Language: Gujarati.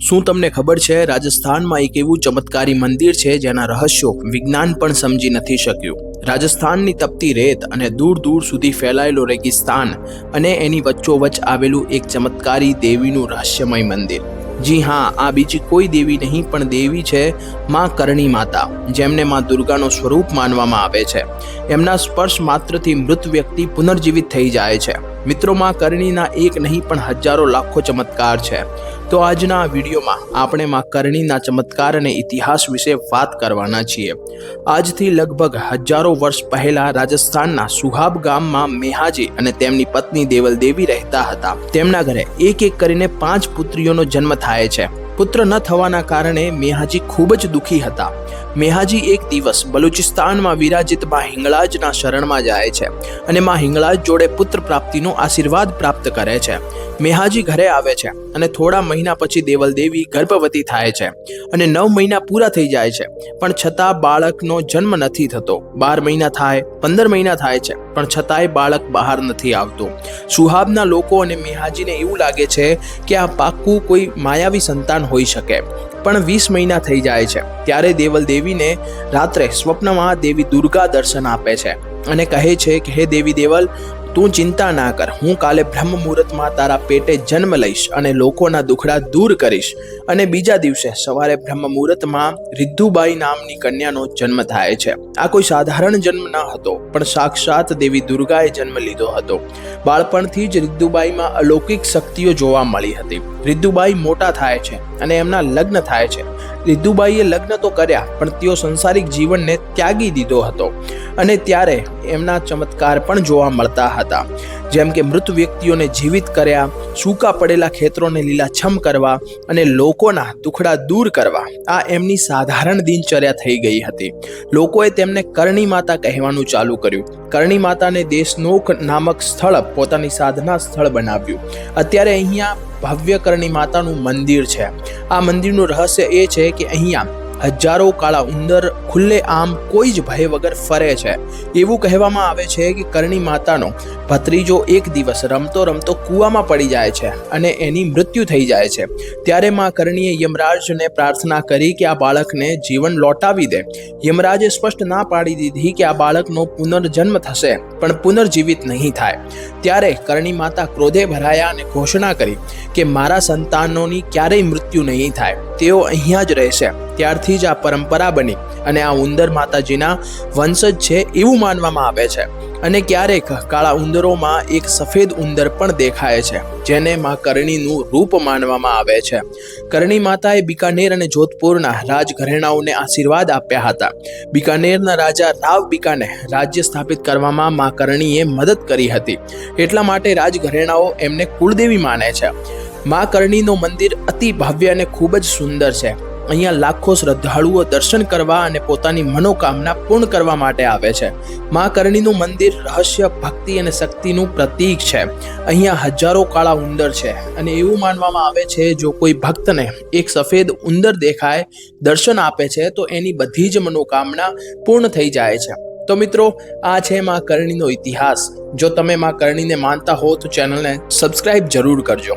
શું તમને ખબર છે, રાજસ્થાનમાં એક એવું ચમત્કારી મંદિર છે જેના રહસ્યો વિજ્ઞાન પણ સમજી નથી શક્યું. રાજસ્થાનની તપતી રેત અને દૂર દૂર સુધી ફેલાયેલો રેગિસ્તાન અને એની વચ્ચોવચ્ચ આવેલું એક ચમત્કારી દેવીનું રહસ્યમય મંદિર. જી હા, આ બીજી કોઈ દેવી નહીં, પણ દેવી છે માં કરણી માતા, જેમને માં દુર્ગાનો સ્વરૂપ માનવામાં આવે છે. એમના સ્પર્શ માત્રથી મૃત વ્યક્તિ પુનર્જીવિત થઈ જાય છે. મિત્રો માં કરણીના એક નહીં પણ હજારો લાખો ચમત્કાર છે. તો આજના વિડીયોમાં આપણે માં કરણીના ચમત્કાર અને ઇતિહાસ વિશે વાત કરવાના છીએ. આજથી લગભગ હજારો વર્ષ પહેલા રાજસ્થાનના સુહાબ ગામમાં મેહાજી અને તેમની પત્ની દેવલ દેવી રહેતા હતા. તેમના ઘરે એક એક કરીને પાંચ પુત્રીઓનો જન્મ થાય છે. પુત્ર ન થવાના કારણે મેહાજી ખૂબ જ દુઃખી હતા. મેહાજી એક દિવસ બલુચિસ્તાનમાં વિરાજિત મા હિંગળાજના શરણમાં જાય છે અને મા હિંગળાજ જોડે પુત્ર પ્રાપ્તિનો આશીર્વાદ પ્રાપ્ત કરે છે. મેહાજી ઘરે આવે છે અને થોડા મહિના પછી દેવલદેવી ગર્ભવતી થાય છે અને નવ મહિના પૂરા થઈ જાય છે. પણ છતાં બાળકનો જન્મ નથી થતો. બાર મહિના થાય, પંદર મહિના થાય છે, પણ છતાંય બાળક બહાર નથી આવતું. સુહાબના લોકો અને મેહાજીને એવું લાગે છે કે આ પાક્કું કોઈ માયાવી સંતાન હોઈ શકે. પણ વીસ મહિના થઈ જાય છે. ત્યારે દેવલ દેવીને રાત્રે સ્વપ્નમાં દેવી દુર્ગા દર્શન આપે છે અને કહે છે કે, હે દેવી દેવલ તું ચિંતા ના કર. હું કાલે બ્રહ્મ મુહૂર્તમાં તારા પેટે જન્મ લઈશ અને લોકોના દુખડા દૂર કરીશ. અને બીજા દિવસે સવારે બ્રહ્મ મુહૂર્તમાં રિદ્ધુબાઈ નામની કન્યાનો જન્મ થાય છે. આ કોઈ સાધારણ જન્મ ન હતો, પણ સાક્ષાત દેવી દુર્ગાએ જન્મ લીધો હતો. બાળપણથી જ રિદ્ધુબાઈમાં અલૌકિક શક્તિઓ જોવા મળી હતી. રિદ્ધુબાઈ મોટા થાય છે અને એમના લગ્ન થાય છે. રિદ્ધુબાઈએ લગ્ન તો કર્યા, પણ તેઓ સંસારિક જીવનને ત્યાગી દીધો હતો. અને ત્યારે એમના ચમત્કાર પણ જોવા મળતા હતા. જેમ કે મૃત વ્યક્તિઓને જીવિત કર્યા, સૂકા પડેલા ખેતરોને લીલાછમ કરવા અને લોકોના દુખડા દૂર કરવા. આ એમની સાધારણ દિનચર્યા થઈ ગઈ હતી. લોકોએ તેમને કરણી માતા કહેવાનું ચાલુ કર્યું. કરણી માતાને દેશનોક નામક સ્થળ પોતાની સાધના સ્થળ બનાવ્યું. અત્યારે અહીંયા ભવ્ય કરણી માતાનું મંદિર છે. આ મંદિરનું રહસ્ય એ છે કે અહીંયા હજારો કાળા ઉંદર ખુલ્લે આમ કોઈ જ ભય વગર ફરે છે. એવું કહેવામાં આવે છે કે કરણી માતાનો ભત્રીજો એક દિવસ રમતો રમતો કૂવામાં પડી જાય છે અને એની મૃત્યુ થઈ જાય છે. ત્યારે માં કરણીએ યમરાજને પ્રાર્થના કરી કે આ બાળકને જીવન લોટાવી દે. યમરાજે સ્પષ્ટ ના પાડી દીધી કે આ બાળકનો પુનર્જન્મ થશે, પણ પુનર્જીવિત નહીં થાય. ત્યારે કરણી માતા ક્રોધે ભરાયા અને ઘોષણા કરી કે મારા સંતાનોની ક્યારેય મૃત્યુ નહીં થાય. તેઓ અહીંયા જ રહેશે. ત્યારથી જ આ પરંપરા બની અને આ ઉંદર માતાજીના વંશજ છે એવું માનવામાં આવે છે. અને ક્યારેક કાળા ઉંદરોમાં એક સફેદ ઉંદર પણ દેખાય છે, જેને માં કરણીનું રૂપ માનવામાં આવે છે. કરણી માતાએ બિકાનેર અને જોધપુરના રાજઘરેણાઓને આશીર્વાદ આપ્યા હતા. બિકાનેરના રાજા રાવ બિકાને રાજ્ય સ્થાપિત કરવામાં માં કરણીએ મદદ કરી હતી. એટલા માટે રાજઘરેણાઓ એમને કુળદેવી માને છે. માં કરણીનું મંદિર અતિ ભવ્ય અને ખૂબ જ સુંદર છે. અહીંયા લાખો શ્રદ્ધાળુઓ દર્શન કરવા અને પોતાની મનોકામના પૂર્ણ કરવા માટે આવે છે. મા કરણીનું મંદિર રહસ્ય, ભક્તિ અને શક્તિનું પ્રતીક છે. અહીંયા હજારો કાળા ઉંદર છે અને એવું માનવામાં આવે છે, જો કોઈ ભક્તને એક સફેદ ઉંદર દેખાય, દર્શન આપે છે, તો એની બધી જ મનોકામના પૂર્ણ થઈ જાય છે. તો મિત્રો, આ છે મા કરણીનો ઇતિહાસ. જો તમે મા કરણીને માનતા હો તો ચેનલને સબસ્ક્રાઇબ જરૂર કરજો.